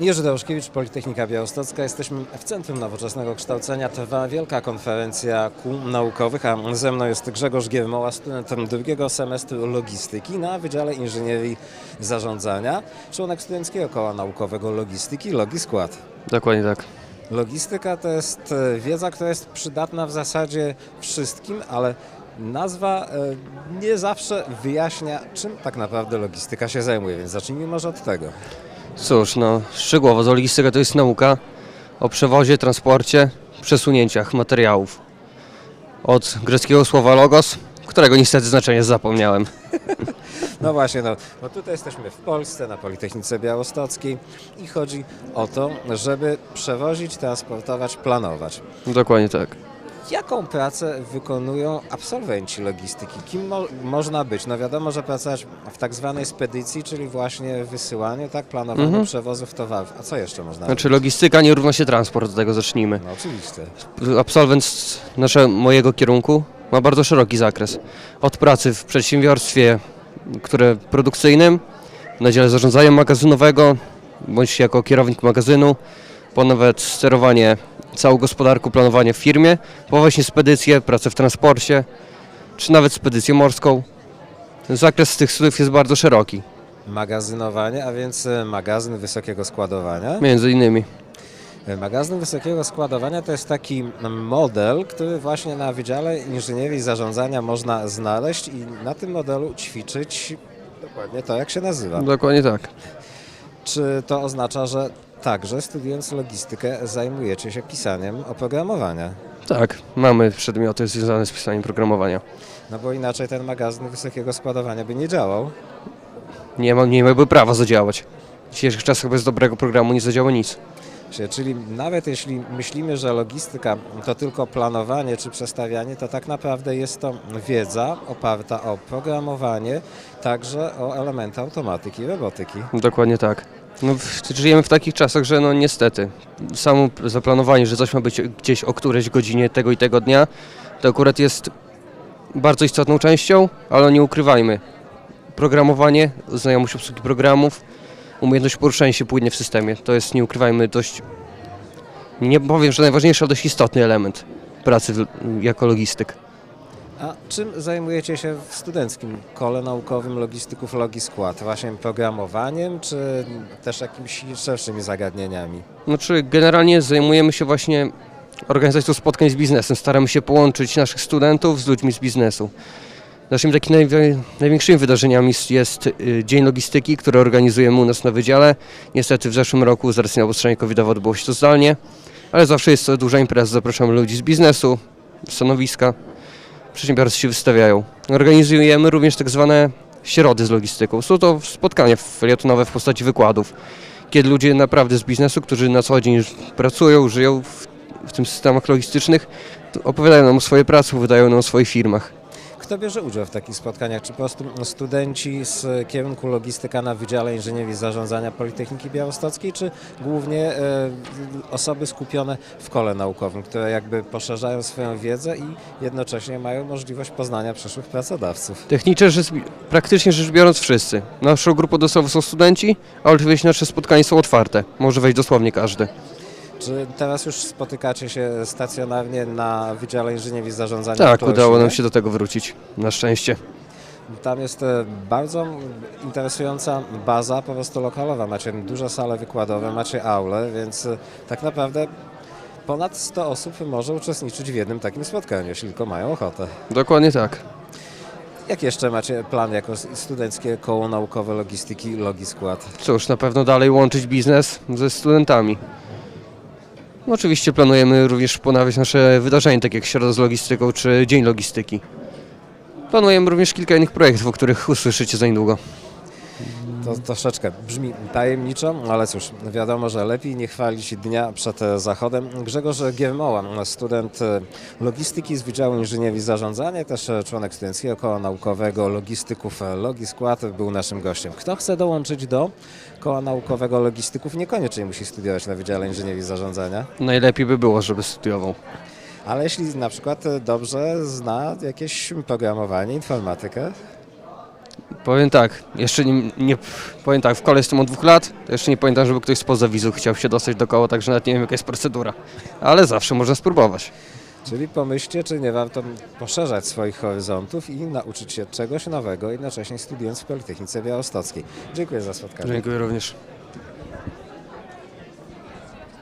Jerzy Deuszkiewicz, Politechnika Białostocka. Jesteśmy w Centrum Nowoczesnego Kształcenia. Trwa wielka konferencja kół naukowych, a ze mną jest Grzegorz Giermoła, studentem drugiego semestru logistyki na Wydziale Inżynierii Zarządzania, członek Studenckiego Koła Naukowego Logistyki, Logiskład. Dokładnie tak. Logistyka to jest e, wiedza, która jest przydatna w zasadzie wszystkim, ale nazwa e, nie zawsze wyjaśnia, czym tak naprawdę logistyka się zajmuje, więc zacznijmy może od tego. Cóż, no szczegółowo, logistyka to jest nauka o przewozie, transporcie, przesunięciach materiałów. Od greckiego słowa logos, którego niestety znaczenie zapomniałem. No właśnie, no, no tutaj jesteśmy w Polsce, na Politechnice Białostockiej i chodzi o to, żeby przewozić, transportować, planować. Dokładnie tak. Jaką pracę wykonują absolwenci logistyki? Kim mo- można być? No wiadomo, że pracować w tak zwanej spedycji, czyli właśnie wysyłaniu, tak, planowaniu Mhm. przewozów towarów. A co jeszcze można Znaczy logistyka nie równa się transport, od tego zacznijmy. robić? No oczywiście. Absolwent z nasze, mojego kierunku ma bardzo szeroki zakres. Od pracy w przedsiębiorstwie, które produkcyjnym, na dziale zarządzania magazynowego, bądź jako kierownik magazynu, po nawet sterowanie całą gospodarką, planowanie w firmie, po właśnie spedycję, pracę w transporcie, czy nawet spedycję morską. Ten zakres tych studiów jest bardzo szeroki, Magazynowanie, a więc e, magazyn wysokiego składowania. między innymi. Magazyn wysokiego składowania to jest taki model, który właśnie na Wydziale Inżynierii Zarządzania można znaleźć i na tym modelu ćwiczyć dokładnie to, jak się nazywa. Dokładnie tak. Czy to oznacza, że także studiując logistykę zajmujecie się pisaniem oprogramowania? Tak, mamy przedmioty związane z pisaniem programowania. No bo inaczej ten magazyn wysokiego składowania by nie działał. Nie ma, nie miałby prawa zadziałać. W dzisiejszych czasach bez dobrego programu nie zadziała nic. Czyli nawet jeśli myślimy, że logistyka to tylko planowanie czy przestawianie, to tak naprawdę jest to wiedza oparta o programowanie, także o elementy automatyki i robotyki. Dokładnie tak. No, żyjemy w takich czasach, że no niestety samo zaplanowanie, że coś ma być gdzieś o którejś godzinie tego i tego dnia, to akurat jest bardzo istotną częścią, ale nie ukrywajmy. Programowanie, znajomość obsługi programów, umiejętność poruszania się płynnie w systemie, to jest, nie ukrywajmy, dość, nie powiem, że najważniejszy, ale dość istotny element pracy jako logistyk. A czym zajmujecie się w studenckim kole naukowym logistyków Logiskład? Właśnie programowaniem, czy też jakimiś szerszymi zagadnieniami? Znaczy, generalnie zajmujemy się właśnie organizacją spotkań z biznesem. Staramy się połączyć naszych studentów z ludźmi z biznesu. Naszymi takimi najwi- największymi wydarzeniami jest- y, Dzień Logistyki, który organizujemy u nas na wydziale. Niestety w zeszłym roku z racji na obostrzenie covidowe odbyło się to zdalnie, ale zawsze jest to duża impreza. Zapraszamy ludzi z biznesu, stanowiska. Przedsiębiorcy się wystawiają. Organizujemy również tak zwane środy z logistyką. Są to spotkania felietonowe w postaci wykładów kiedy ludzie naprawdę z biznesu, którzy na co dzień pracują, żyją w, w tym systemach logistycznych, opowiadają nam o swojej pracy, wydają nam o swoich firmach. Kto bierze udział w takich spotkaniach? Czy po prostu studenci z kierunku logistyka na Wydziale Inżynierii Zarządzania Politechniki Białostockiej, czy głównie e, osoby skupione w kole naukowym, które jakby poszerzają swoją wiedzę i jednocześnie mają możliwość poznania przyszłych pracodawców? Technicznie rzecz, praktycznie rzecz biorąc wszyscy. Naszą grupą docelową są studenci, ale oczywiście nasze spotkania są otwarte. Może wejść dosłownie każdy. Czy teraz już spotykacie się stacjonarnie na Wydziale Inżynierii Zarządzania? Tak, udało nam się do tego wrócić. Na szczęście. Tam jest e, bardzo interesująca baza, po prostu lokalowa. Macie duże sale wykładowe, macie aule, więc e, tak naprawdę ponad 100 osób może uczestniczyć w jednym takim spotkaniu, jeśli tylko mają ochotę. Dokładnie tak. Jak jeszcze macie plan jako studenckie koło naukowe logistyki Logiskład? Cóż, na pewno dalej łączyć biznes ze studentami. No, oczywiście planujemy również ponawiać nasze wydarzenia, takie jak Środa z Logistyką czy Dzień Logistyki. Planujemy również kilka innych projektów, o których usłyszycie za niedługo. To troszeczkę brzmi tajemniczo, ale cóż, wiadomo, że lepiej nie chwalić dnia przed zachodem. Grzegorz Giermoła, student logistyki z Wydziału Inżynierii Zarządzania, też członek Studenckiego Koła Naukowego Logistyków Logiskład, był naszym gościem. Kto chce dołączyć do Koła Naukowego Logistyków, niekoniecznie musi studiować na Wydziale Inżynierii Zarządzania, Najlepiej by było, żeby studiował. ale jeśli na przykład dobrze zna jakieś programowanie, informatykę, Powiem tak, jeszcze nie, nie powiem tak, w kole jestem od dwóch lat, to jeszcze nie pamiętam, żeby ktoś spoza wizu chciał się dostać do koła, także nawet nie wiem jaka jest procedura. Ale zawsze można spróbować. Czyli pomyślcie, czy nie warto poszerzać swoich horyzontów i nauczyć się czegoś nowego, jednocześnie studiując w Politechnice Białostockiej. Dziękuję za spotkanie. Dziękuję również.